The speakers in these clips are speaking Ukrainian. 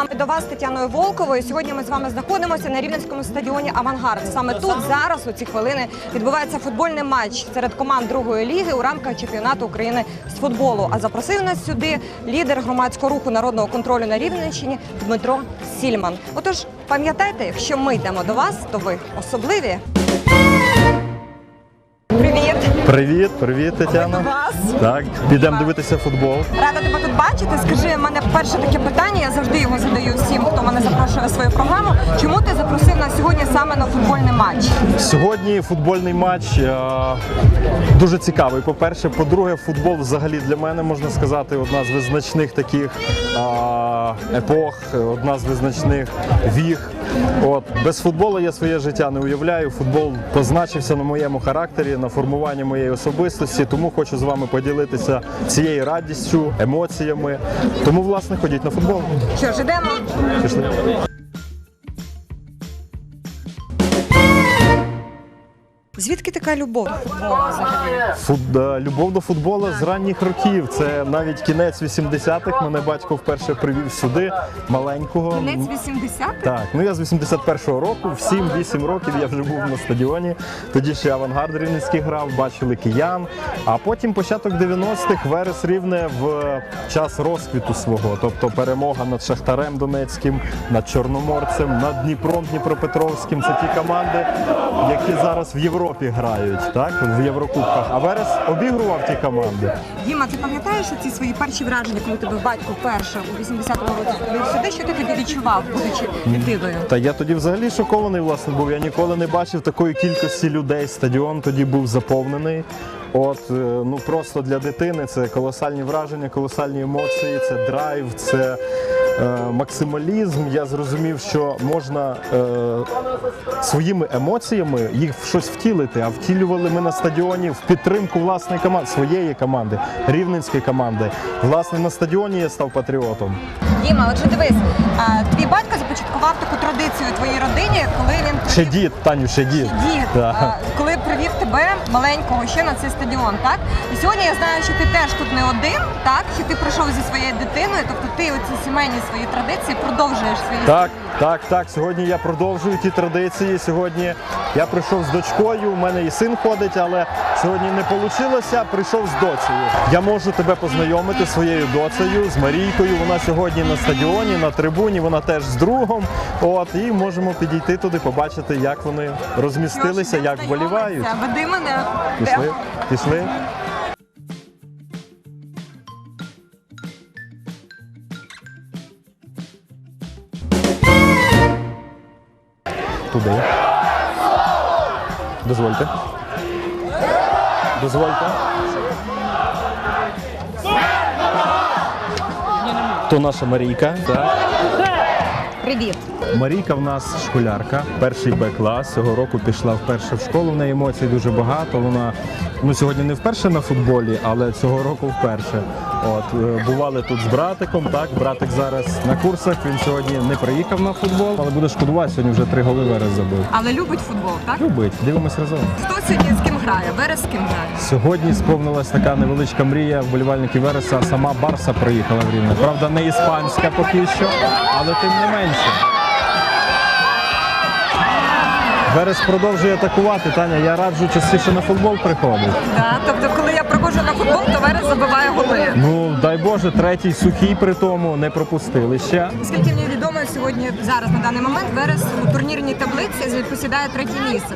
вами до вас Тетяною Волковою. Сьогодні ми з вами знаходимося на рівненському стадіоні Авангард. Саме тут зараз у ці хвилини відбувається футбольний матч серед команд другої ліги у рамках чемпіонату України з футболу. А запросив нас сюди лідер громадського руху народного контролю на Рівненщині Дмитро Сільман. Отож, пам'ятайте, якщо ми йдемо до вас, то ви особливі. Привіт! Привіт, Тетяна. вас. Так, підемо дивитися футбол. Рада тебе тут бачити. Скажи, в мене перше таке питання. Я завжди його задаю всім, хто мене запрошує на свою програму. Чому ти запросив нас сьогодні саме на футбольний матч? Сьогодні футбольний матч е, дуже цікавий. По-перше, по-друге, футбол взагалі для мене можна сказати одна з визначних таких е, епох, одна з визначних віг. От без футболу я своє життя не уявляю. Футбол позначився на моєму характері, на формуванні моєї особистості. Тому хочу з вами поділитися цією радістю, емоціями. Тому, власне, ходіть на футбол. Що ж, ідемо? Пішли. Звідки така любов до футболу взагалі? Фут- любов до футболу з ранніх років. Це навіть кінець 80-х. Мене батько вперше привів сюди маленького. Кінець 80 Так, ну я з 81-го року, в 7-8 років я вже був на стадіоні. Тоді ще авангард рівненський грав, бачили киян. А потім початок 90-х Верес Рівне в час розквіту свого, тобто перемога над Шахтарем Донецьким, над Чорноморцем, над Дніпром Дніпропетровським. Це ті команди, які зараз в Європі грають, так в Єврокубках. А Верес обігрував ті команди. Діма, ти пам'ятаєш ці свої перші враження, коли тебе батько вперше у 80-му році сюди? Що ти тоді відчував, будучи дитиною? Та я тоді взагалі шокований власне був. Я ніколи не бачив такої кількості людей. Стадіон тоді був заповнений. От е, ну просто для дитини це колосальні враження, колосальні емоції, це драйв, це максималізм. Я зрозумів, що можна е, своїми емоціями їх в щось втілити. А втілювали ми на стадіоні в підтримку власної команди, своєї команди, рівненської команди. Власне, на стадіоні я став патріотом. Діма, отже, дивись, а, твій батько започаткував таку традицію у твоїй родині, коли він Ще дід, Таню, ще дід. дід, Так. а, коли привів тебе маленького ще на цей стадіон, так? І сьогодні я знаю, що ти теж тут не один, так? Що ти прийшов зі своєю дитиною, тобто ти оці сімейні свої традиції продовжуєш свої Так, так, так. Сьогодні я продовжую ті традиції. Сьогодні я прийшов з дочкою. У мене і син ходить, але сьогодні не вийшло. Прийшов з доцею. Я можу тебе познайомити зі своєю доцею, з Марійкою. Вона сьогодні на стадіоні, на трибуні. Вона теж з другом. От і можемо підійти туди, побачити, як вони розмістилися, як вболівають. Веди мене. Пішли, пішли. Туди. Дозвольте. Дозвольте. То наша Марійка. Так. Привіт. Марійка в нас школярка, перший Б клас. Цього року пішла вперше в школу. В неї емоцій дуже багато. Вона ну сьогодні не вперше на футболі, але цього року вперше. От е, бували тут з братиком. Так, братик зараз на курсах. Він сьогодні не приїхав на футбол, але буде шкодувати. Сьогодні вже три голи Верес забив. Але любить футбол, так? Любить, дивимось разом. Хто сьогодні з ким грає? Верес з ким грає? Сьогодні сповнилась така невеличка мрія вболівальників Вереса. Сама Барса приїхала в Рівне. Правда, не іспанська поки що, але тим не менше. Верес продовжує атакувати. Таня, я раджу частіше на футбол приходити. Да, тобто, коли я приходжу на футбол, то Верес забиває голи. Ну, дай Боже, третій сухий при тому не пропустили ще. Скільки мені відомо, сьогодні зараз на даний момент Верес у турнірній таблиці посідає третє місце.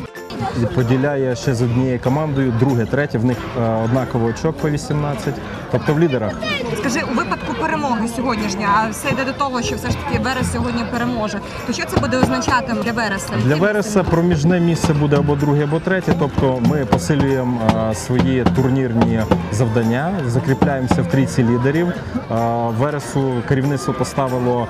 Поділяє ще з однією командою, друге, третє. В них е, однаково очок по 18. Тобто в лідерах. Скажи, у випадку перемоги сьогоднішньої, а все йде до того, що все ж таки Верес сьогодні переможе. То що це буде означати для Вереса? Для Вереса проміжне місце буде або друге, або третє. Тобто ми посилюємо е, свої турнірні завдання, закріпляємося в трійці лідерів. Е, Вересу керівництво поставило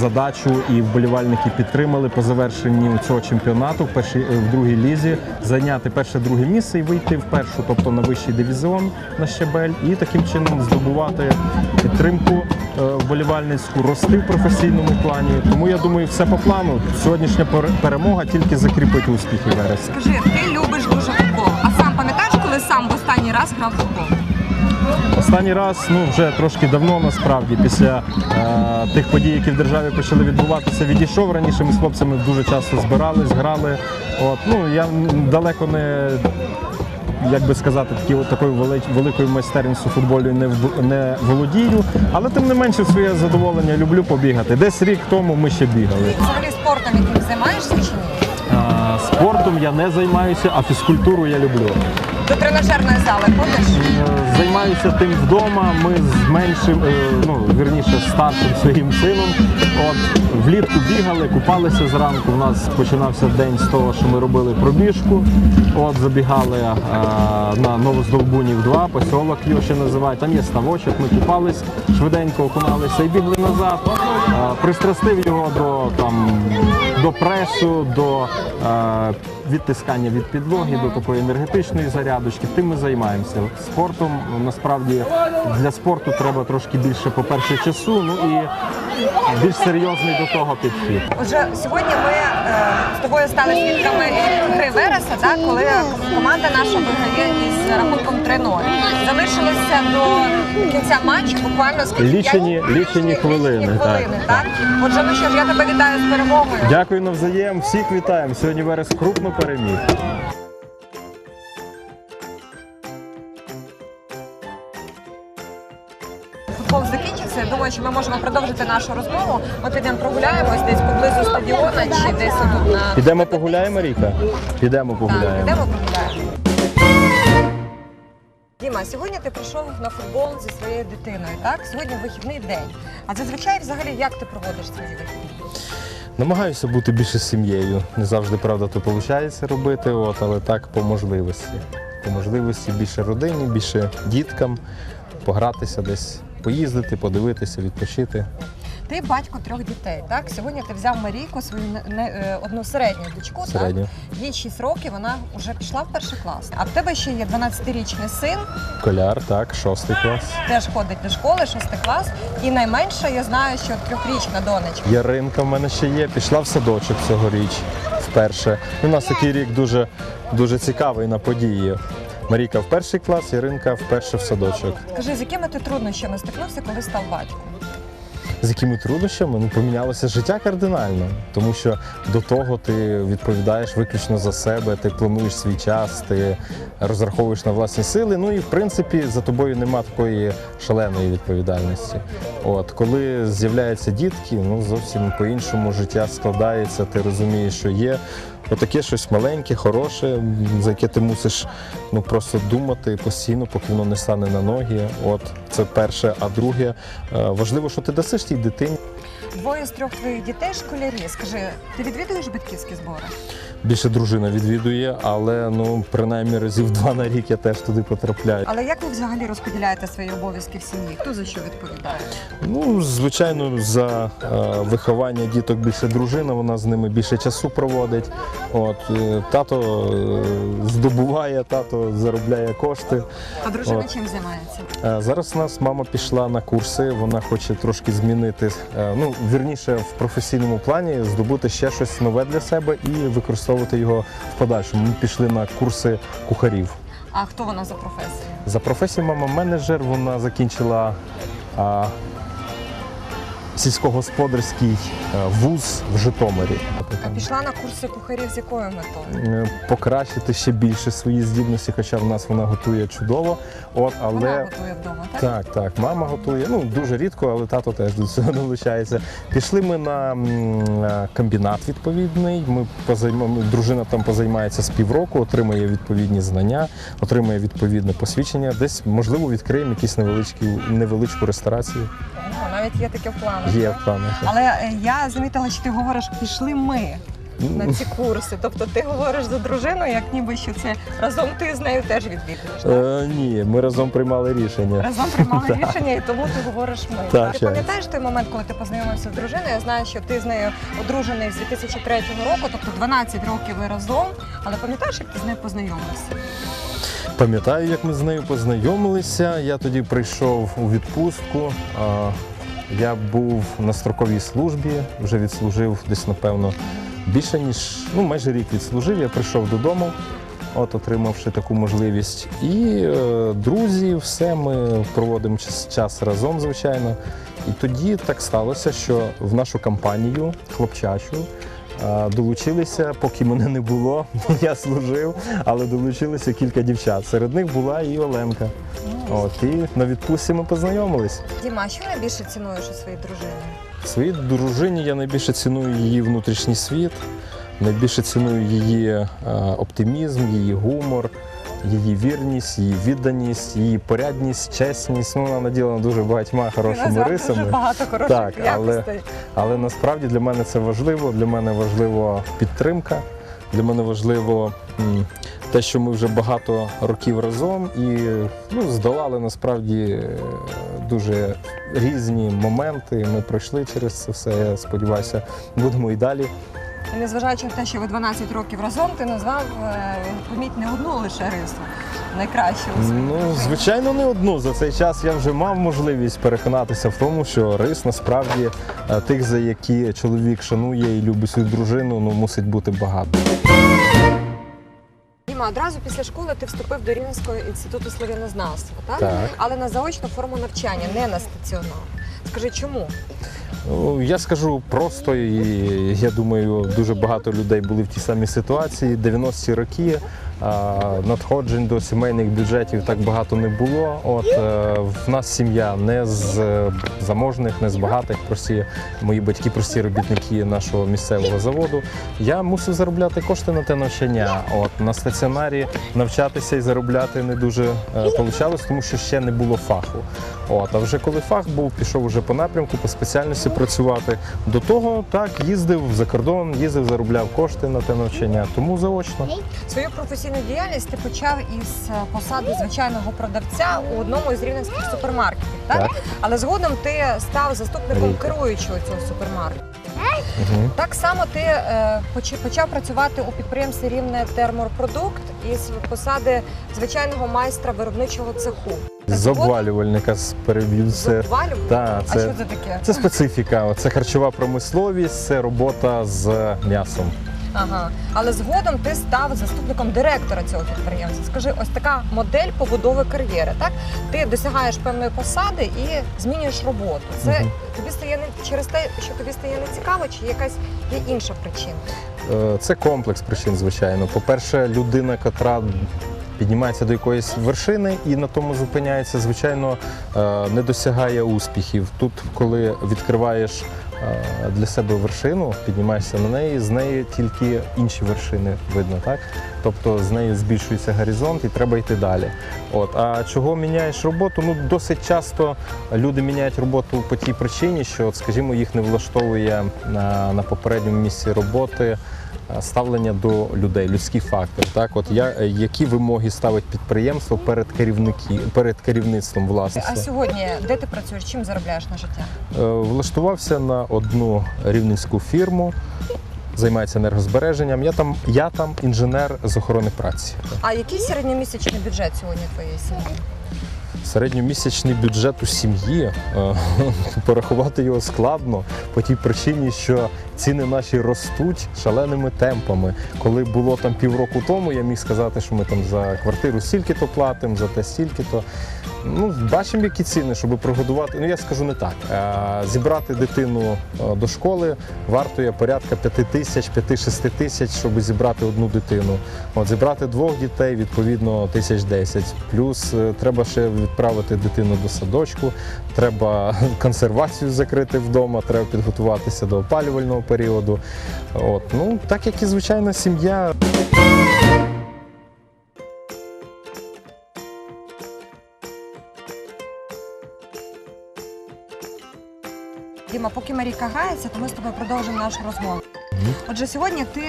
задачу і вболівальники підтримали по завершенні цього чемпіонату в першій в другій лізі зайняти перше-друге місце і вийти в першу, тобто на вищий дивізіон на щебель, і таким чином здобувати підтримку е, вболівальницьку, рости в професійному плані. Тому я думаю, все по плану. Сьогоднішня перемога тільки закріпить успіхи вересня. Скажи, ти любиш дуже футбол. А сам пам'ятаєш, коли сам в останній раз грав футбол? Останній раз, ну вже трошки давно насправді, після е, тих подій, які в державі почали відбуватися, відійшов. Раніше ми з хлопцями дуже часто збирались, грали. От, ну, я далеко не. Як би сказати, такі, от такою великою майстерністю футболю не, не володію, але тим не менше своє задоволення люблю побігати. Десь рік тому ми ще бігали. Взагалі спортом яким займаєшся чи ні? Спортом я не займаюся, а фізкультуру я люблю. До тренажерної зали ходиш? Займаюся тим вдома. Ми з меншим, е, ну вірніше, старшим своїм сином. От влітку бігали, купалися зранку. У нас починався день з того, що ми робили пробіжку. От забігали е, на Новоздолбунів 2, посілок його ще називають. Там є ставочок, ми купались, швиденько окуналися і бігли назад. Е, Пристрастив його до там до пресу, до е, відтискання від підлоги, до такої енергетичної зарядочки. Тим ми займаємося. Спортом насправді для спорту треба трошки більше, по-перше, часу, ну і більш серйозний до того підхід. Уже сьогодні ми з тобою стали свідками гри Вереса, так, коли команда наша виграє із рахунком 3-0. Залишилося до кінця матчу буквально скільки Лічені- П'ять- лічені хвилини, лічені хвилини, так. так. Отже, ну що ж, я тебе вітаю з перемогою. Дякую навзаєм, всіх вітаємо. Сьогодні Верес крупно переміг. Думаю, що ми можемо продовжити нашу розмову. Ми підемо прогуляємось десь поблизу стадіона чи десь тут на Підемо погуляємо, Ріка? Підемо Так, погуляємо. підемо прогуляємо. Діма, сьогодні ти прийшов на футбол зі своєю дитиною, так? Сьогодні вихідний день. А зазвичай, взагалі, як ти проводиш свої вихідні? Намагаюся бути більше з сім'єю. Не завжди, правда, то виходить робити, от, але так по можливості. По можливості більше родині, більше діткам, погратися десь, поїздити, подивитися, відпочити. Ти батько трьох дітей, так? Сьогодні ти взяв Марійку, свою не, е, одну середню дочку, Середню. так? Їй 6 років, вона вже пішла в перший клас. А в тебе ще є 12-річний син, Коляр, так, шостий клас. теж ходить до школи, 6 клас. І найменша, я знаю, що трьохрічна донечка. Яринка в мене ще є, пішла в садочок цьогоріч вперше. У нас такий рік дуже, дуже цікавий на події. Марійка в перший клас, Яринка вперше в садочок. Скажи, з якими ти труднощами стикнувся, коли став батьком? З якими труднощами ну, помінялося життя кардинально, тому що до того ти відповідаєш виключно за себе, ти плануєш свій час, ти розраховуєш на власні сили. Ну і в принципі за тобою нема такої шаленої відповідальності. От коли з'являються дітки, ну зовсім по-іншому життя складається. Ти розумієш, що є отаке щось маленьке, хороше, за яке ти мусиш ну просто думати постійно, поки воно не стане на ноги. От це перше. А друге, е, важливо, що ти дасиш тій дитині. Двоє з трьох твоїх дітей школярі. Скажи, ти відвідуєш батьківські збори? Більше дружина відвідує, але ну принаймні разів два на рік я теж туди потрапляю. Але як ви взагалі розподіляєте свої обов'язки в сім'ї? Хто за що відповідає? Ну, звичайно, за е, виховання діток більше дружина, вона з ними більше часу проводить. От е, тато е, здобуває, тато заробляє кошти. А дружина От. чим займається? Е, Зараз у нас мама пішла на курси, вона хоче трошки змінити, е, ну вірніше в професійному плані здобути ще щось нове для себе і використовувати його в подальшому. Ми пішли на курси кухарів. А хто вона за професією? За професією мама менеджер, вона закінчила а, сільськогосподарський вуз в Житомирі. А пішла на курси кухарів з якою метою? Е, Покращити ще більше свої здібності, хоча в нас вона готує чудово. От, але Вона готує вдома, так? Так, так, мама готує. Ну дуже рідко, але тато теж до цього долучається. Пішли ми на е, комбінат відповідний. Ми позайма... дружина там позаймається з півроку, отримує відповідні знання, отримує відповідне посвідчення. Десь можливо відкриємо якісь невеличкі невеличку ресторацію. Навіть є таке в планах. Є в планах. Але е, я замітила, що ти говориш, пішли ми на ці курси. Тобто ти говориш за дружину, як ніби що це разом ти з нею теж відвідуєш. так? Е, ні, ми разом приймали рішення. Разом приймали рішення, і тому ти говориш ми. Так, ти так. пам'ятаєш той момент, коли ти познайомився з дружиною? Я знаю, що ти з нею одружений з 2003 року, тобто 12 років ви разом. Але пам'ятаєш, як ти з нею познайомився? Пам'ятаю, як ми з нею познайомилися. Я тоді прийшов у відпустку. А, Я був на строковій службі, вже відслужив десь, напевно, більше ніж ну, майже рік відслужив. Я прийшов додому. от отримавши таку можливість. І е, друзі, все ми проводимо час, час разом, звичайно. І тоді так сталося, що в нашу кампанію хлопчачу. Долучилися, поки мене не було, я служив, але долучилися кілька дівчат. Серед них була і Оленка. От і на відпустці ми познайомились. Діма, а що найбільше цінуєш у своїй дружині? Своїй дружині я найбільше ціную її внутрішній світ, найбільше ціную її е, оптимізм, її гумор, її вірність, її відданість, її порядність, чесність. Ну, вона наділена дуже багатьма хорошими рисами. Дуже багато хороших Так, але-. Але насправді для мене це важливо. Для мене важлива підтримка. Для мене важливо те, що ми вже багато років разом і ну, здолали насправді е, дуже різні моменти. Ми пройшли через це все. Я сподіваюся, будемо і далі. І незважаючи на те, що ви 12 років разом, ти назвав е, поміть не одну лише рису. Найкращу Ну, звичайно, не одну. За цей час я вже мав можливість переконатися в тому, що рис насправді е, тих, за які чоловік шанує і любить свою дружину, ну мусить бути багато. Діма, одразу після школи ти вступив до Рівненського інституту славянознавства, так? Так. Але на заочну форму навчання, не на стаціонар. Скажи, чому? Ну, Я скажу просто, і я думаю, дуже багато людей були в тій самій ситуації. 90-ті роки надходжень до сімейних бюджетів так багато не було. От е, в нас сім'я не з е, заможних, не з багатих. Прості мої батьки, прості робітники нашого місцевого заводу. Я мусив заробляти кошти на те навчання. От на стаціонарі навчатися і заробляти не дуже вийшло, тому що ще не було фаху. От, а вже коли фах був, пішов уже по напрямку, по спеціальності працювати. До того так їздив за кордон, їздив, заробляв кошти на те навчання, тому заочно. Свою професійну діяльність ти почав із е, посади звичайного продавця у одному із рівненських супермаркетів, так? Так. Але згодом ти став заступником Рік. керуючого цього супермаркету. Угу. Так само ти е, поч- почав працювати у підприємстві Рівне Терморпродукт із посади звичайного майстра виробничого цеху. З обвалювальника з переб'ю З обвалювання? Та, А що це таке? це специфіка. Це харчова промисловість, це робота з м'ясом. Ага. Але згодом ти став заступником директора цього підприємства. Скажи, ось така модель побудови кар'єри. Так ти досягаєш певної посади і змінюєш роботу. Це Мгм. тобі стає не через те, що тобі стає нецікаво, чи якась є інша причина. Е, Це комплекс причин, звичайно. По-перше, людина, котра піднімається до якоїсь вершини і на тому зупиняється, звичайно, е, не досягає успіхів. Тут, коли відкриваєш для себе вершину, піднімаєшся на неї, з неї тільки інші вершини видно, так? Тобто з неї збільшується горизонт і треба йти далі. От. А чого міняєш роботу? Ну, досить часто люди міняють роботу по тій причині, що, от, скажімо, їх не влаштовує на, на попередньому місці роботи е, ставлення до людей, людський фактор. Так, от я, е, які вимоги ставить підприємство перед керівники, перед керівництвом А сьогодні де ти працюєш? Чим заробляєш на життя? Е, Влаштувався на одну рівненську фірму, займається енергозбереженням. Я там, я там інженер з охорони праці. А який середньомісячний бюджет сьогодні твоєї сім'ї? Середньомісячний бюджет у сім'ї е, порахувати його складно по тій причині, що ціни наші ростуть шаленими темпами. Коли було там півроку тому, я міг сказати, що ми там за квартиру стільки-то платимо, за те стільки-то. Ну, бачимо, які ціни, щоб прогодувати. Ну я скажу не так. Е, Зібрати дитину е, до школи вартує порядка 5 тисяч, 5-6 тисяч, щоб зібрати одну дитину. От зібрати двох дітей, відповідно, тисяч 10. Плюс е, треба ще відправити дитину до садочку, треба консервацію закрити вдома, треба підготуватися до опалювального періоду. От, ну так як і звичайна сім'я. Діма, поки Марійка грається, то ми з тобою продовжимо нашу розмову. Отже, сьогодні ти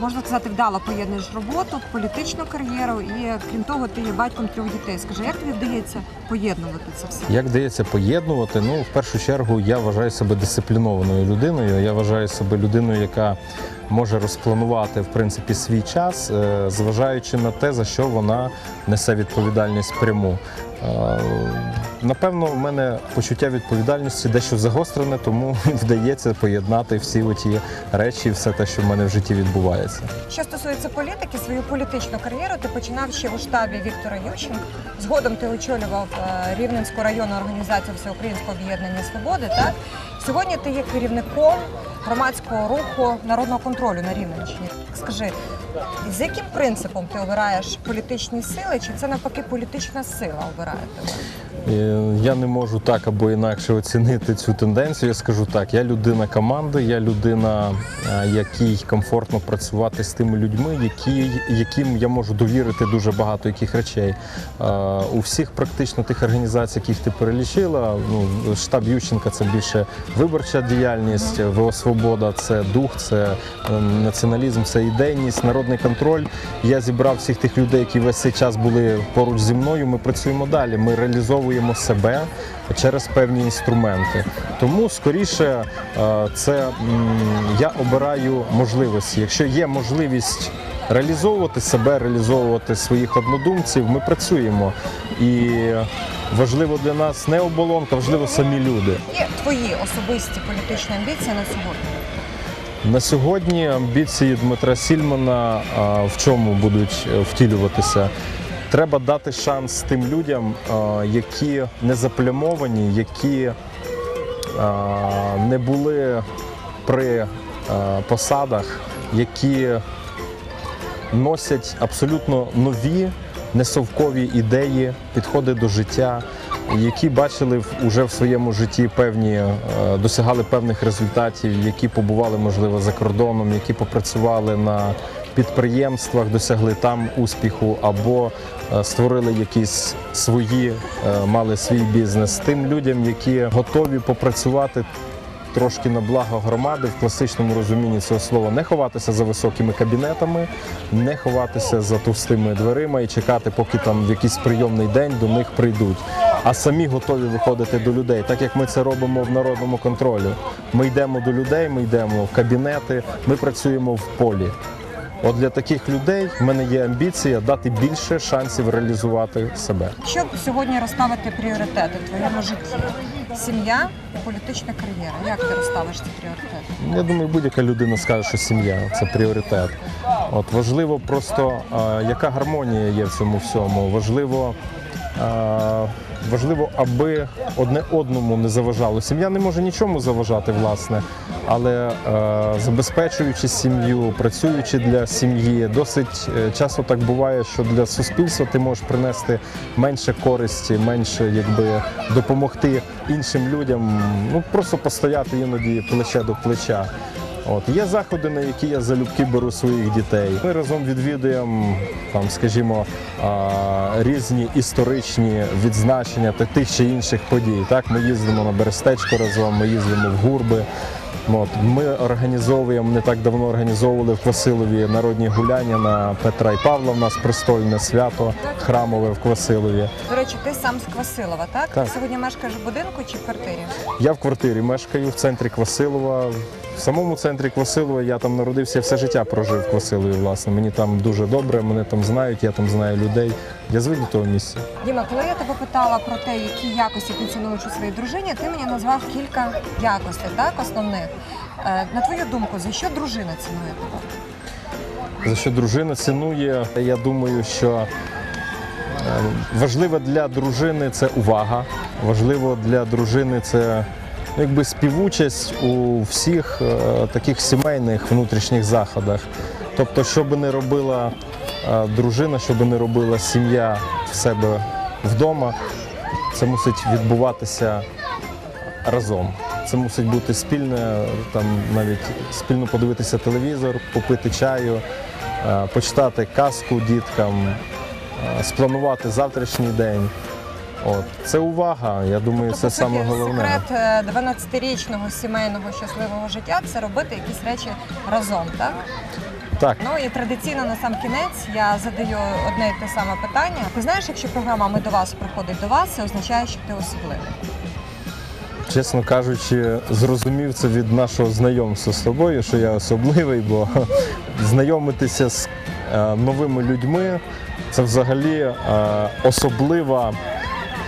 можна сказати вдало поєднуєш роботу, політичну кар'єру і крім того, ти є батьком трьох дітей. Скажи, як тобі вдається поєднувати це все? Як вдається поєднувати? Ну, в першу чергу, я вважаю себе дисциплінованою людиною. Я вважаю себе людиною, яка може розпланувати в принципі свій час, е, зважаючи на те, за що вона несе відповідальність пряму. Напевно, в мене почуття відповідальності дещо загострене, тому вдається поєднати всі оті речі, все те, що в мене в житті відбувається. Що стосується політики, свою політичну кар'єру ти починав ще у штабі Віктора Ющенка. Згодом ти очолював е, Рівненську районну організацію Всеукраїнського об'єднання Свободи. Так сьогодні ти є керівником громадського руху народного контролю на Рівненщині. Скажи, з яким принципом ти обираєш політичні сили, чи це навпаки політична сила обирає тебе? Е, Я не можу так або інакше оцінити цю тенденцію. Я скажу так: я людина команди, я людина, е, якій комфортно працювати з тими людьми, які, яким я можу довірити дуже багато яких речей. Е, У всіх практично тих організацій, яких ти перелічила, ну штаб Ющенка це більше виборча діяльність, ВО Свобода це дух, це націоналізм, це ідейність, народний контроль. Я зібрав всіх тих людей, які весь цей час були поруч зі мною. Ми працюємо далі. Ми реалізовуємо себе через певні інструменти. Тому скоріше е, це я обираю можливості. Якщо є можливість. Реалізовувати себе, реалізовувати своїх однодумців, ми працюємо. І важливо для нас не оболонка, важливо самі люди. І твої особисті політичні амбіції на сьогодні. На сьогодні амбіції Дмитра Сільмана в чому будуть е, втілюватися? Треба дати шанс тим людям, які не заплямовані, які не були при посадах, які носять абсолютно нові несовкові ідеї, підходи до життя, які бачили в- уже в своєму житті певні, е, досягали певних результатів, які побували, можливо, за кордоном, які попрацювали на підприємствах, досягли там успіху, або е, створили якісь свої, е, мали свій бізнес. Тим людям, які готові попрацювати трошки на благо громади в класичному розумінні цього слова, не ховатися за високими кабінетами, не ховатися за товстими дверима і чекати, поки там в якийсь прийомний день до них прийдуть. А самі готові виходити до людей, так як ми це робимо в народному контролі. Ми йдемо до людей, ми йдемо в кабінети, ми працюємо в полі. От для таких людей в мене є амбіція дати більше шансів реалізувати себе. Щоб сьогодні розставити пріоритети в твоєму житті? Сім'я і політична кар'єра. Як ти розставиш ці пріоритети? Я думаю, будь-яка людина скаже, що сім'я це пріоритет. От важливо просто, яка гармонія є в цьому всьому. Важливо, важливо, аби одне одному не заважало. Сім'я не може нічому заважати, власне, але забезпечуючи сім'ю, працюючи для сім'ї, досить е, часто так буває, що для суспільства ти можеш принести менше користі, менше якби допомогти іншим людям. Ну просто постояти іноді плече до плеча. От є заходи, на які я залюбки беру своїх дітей. Ми разом відвідуємо там, скажімо, різні історичні відзначення та тих чи інших подій. Так, ми їздимо на Берестечко разом, ми їздимо в Гурби. От, ми організовуємо не так давно організовували в Квасилові народні гуляння на Петра і Павла. У нас престольне свято храмове в Квасилові. Речі, ти сам з Квасилова, так? Так. Ти сьогодні мешкаєш в будинку чи в квартирі? Я в квартирі мешкаю в центрі Квасилова. В самому центрі Квасилова я там народився, я все життя прожив в Квасилові. Власне, мені там дуже добре, мене там знають, я там знаю людей. Я звик до того місця. Діма, коли я тебе питала про те, які якості ти цінуєш у своїй дружині, ти мені назвав кілька якостей, так, основних. Е, На твою думку, за що дружина цінує тебе? За що дружина цінує, я думаю, що важливо для дружини це увага. Важливо для дружини це якби співучасть у всіх е, таких сімейних внутрішніх заходах. Тобто, що би не робила е, дружина, що би не робила сім'я в себе вдома, це мусить відбуватися разом. Це мусить бути спільне, там навіть спільно подивитися телевізор, попити чаю, е, почитати казку діткам, спланувати завтрашній день. От. Це увага. Я думаю, це Тобто саме головне. секрет е, 12-річного сімейного щасливого життя це робити якісь речі разом, так? Так, Ну і традиційно на сам кінець я задаю одне і те саме питання. Ти знаєш, якщо програма Ми до вас приходить до вас, це означає, що ти особливий. чесно кажучи, зрозумів це від нашого знайомства з тобою, що я особливий, бо знайомитися з е, новими людьми це взагалі е, особлива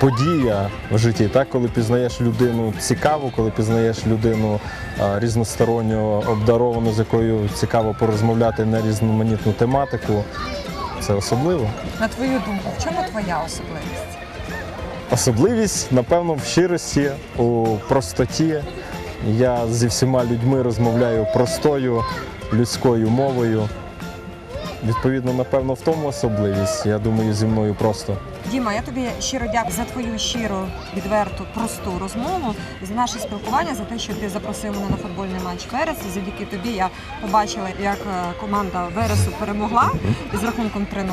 подія в житті. Так, коли пізнаєш людину цікаву, коли пізнаєш людину а, різносторонньо обдаровану, з якою цікаво порозмовляти на різноманітну тематику, це особливо. На твою думку, в чому твоя особливість? Особливість, напевно, в щирості, у простоті. Я зі всіма людьми розмовляю простою людською мовою. Відповідно, напевно, в тому особливість. Я думаю, зі мною просто. Діма, я тобі щиро дякую за твою щиру, відверту, просту розмову, за наше спілкування, за те, що ти запросив мене на футбольний матч Верес. І завдяки тобі я побачила, як е, команда Вересу перемогла із рахунком 3-0.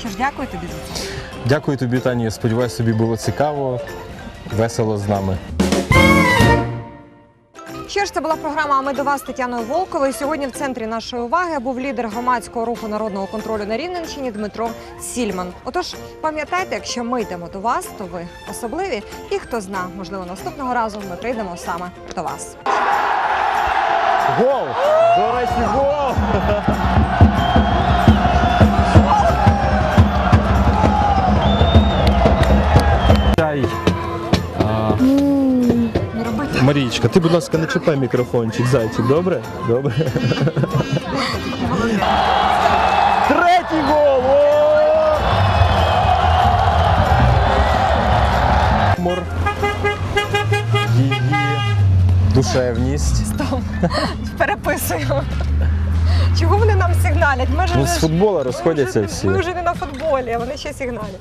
Що ж, дякую тобі за це. Дякую тобі, Тані. Сподіваюся, тобі було цікаво, весело з нами. Це була програма «А ми до вас Тетяною Волковою. Сьогодні в центрі нашої уваги був лідер громадського руху народного контролю на Рівненщині Дмитро Сільман. Отож, пам'ятайте, якщо ми йдемо до вас, то ви особливі. І хто зна, можливо, наступного разу ми прийдемо саме до вас. Гол! Марічка, ти, будь ласка, не чіпай мікрофончик, зайчик, добре? Добре. Третій гол! Мор. Її душевність. переписую. Чого вони нам сигналять? Ми ж Ну, з ж- футбола розходяться ми всі. Ми вже не на футболі, а вони ще сигналять.